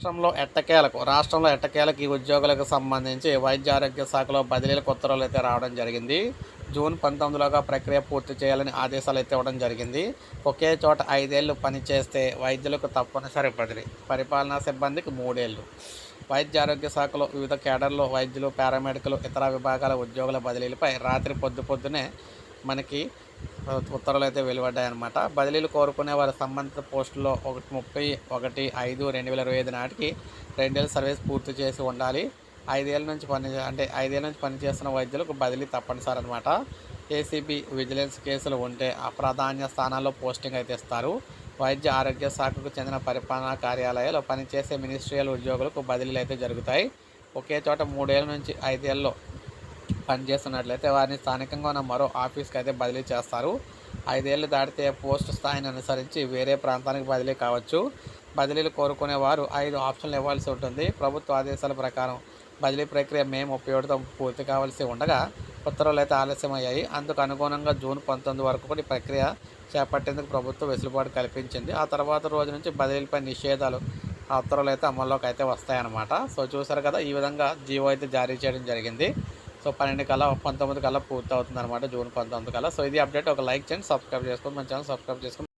రాష్ట్రంలో ఎట్టకేలకు రాష్ట్రంలో ఎట్టకేలకు ఈ ఉద్యోగులకు సంబంధించి వైద్య ఆరోగ్య శాఖలో బదిలీలకు ఉత్తర్వులు అయితే రావడం జరిగింది. జూన్ పంతొమ్మిదిలోగా ప్రక్రియ పూర్తి చేయాలని ఆదేశాలు అయితే ఇవ్వడం జరిగింది. ఒకే చోట ఐదేళ్ళు పనిచేస్తే వైద్యులకు తప్పనిసరి బదిలీ పరిపాలనా సిబ్బందికి మూడేళ్ళు. వైద్య ఆరోగ్య శాఖలో వివిధ కేడర్లో వైద్యులు పారామెడికల్ ఇతర విభాగాల ఉద్యోగుల బదిలీలపై రాత్రి పొద్దు పొద్దునే మనకి ఉత్తర్వులు అయితే వెలువడ్డాయన్నమాట. బదిలీలు కోరుకునే వారి సంబంధిత పోస్టుల్లో ఒకటి ముప్పై ఒకటి ఐదు రెండు వేల ఇరవై ఐదు నాటికి రెండేళ్ళ సర్వీస్ పూర్తి చేసి ఉండాలి. ఐదేళ్ళ నుంచి పని అంటే ఐదేళ్ళ నుంచి పనిచేస్తున్న వైద్యులకు బదిలీ తప్పనిసరి అనమాట ఏసీబీ విజిలెన్స్ కేసులు ఉంటే అప్రాధాన్య స్థానాల్లో పోస్టింగ్ అయితే ఇస్తారు. వైద్య ఆరోగ్య శాఖకు చెందిన పరిపాలనా కార్యాలయాల్లో పనిచేసే మినిస్ట్రియల్ ఉద్యోగులకు బదిలీలు అయితే జరుగుతాయి. ఒకే చోట మూడేళ్ళ నుంచి ఐదేళ్ళలో పనిచేస్తున్నట్లయితే వారిని స్థానికంగా ఉన్న మరో ఆఫీస్కి అయితే బదిలీ చేస్తారు. ఐదేళ్ళు దాటితే పోస్ట్ స్థాయిని అనుసరించి వేరే ప్రాంతానికి బదిలీ కావచ్చు. బదిలీలు కోరుకునే వారు ఐదు ఆప్షన్లు ఇవ్వాల్సి ఉంటుంది. ప్రభుత్వ ఆదేశాల ప్రకారం బదిలీ ప్రక్రియ మే ముప్పై ఒకటితో పూర్తి కావాల్సి ఉండగా ఉత్తర్వులు అయితే ఆలస్యమయ్యాయి. అందుకు అనుగుణంగా జూన్ పంతొమ్మిది వరకు కూడా ఈ ప్రక్రియ చేపట్టేందుకు ప్రభుత్వం వెసులుబాటు కల్పించింది. ఆ తర్వాత రోజు నుంచి బదిలీలపై నిషేధాలు ఆ ఉత్తర్వులు అయితే అమల్లోకి అయితే వస్తాయన్నమాట. సో చూసారు కదా ఈ విధంగా జీవో అయితే జారీ చేయడం జరిగింది. సో పన్నెండు కల్లా పంతొమ్మిది కల్లా పూర్తి అవుతుంది అనమాట జూన్ పంతొమ్మిది కల్లా. సో ఇది అప్డేట్ ఒక లైక్ చేయండి సబ్స్క్రైబ్ చేసుకోండి మన ఛానల్ సబ్స్క్రైబ్ చేసుకోండి.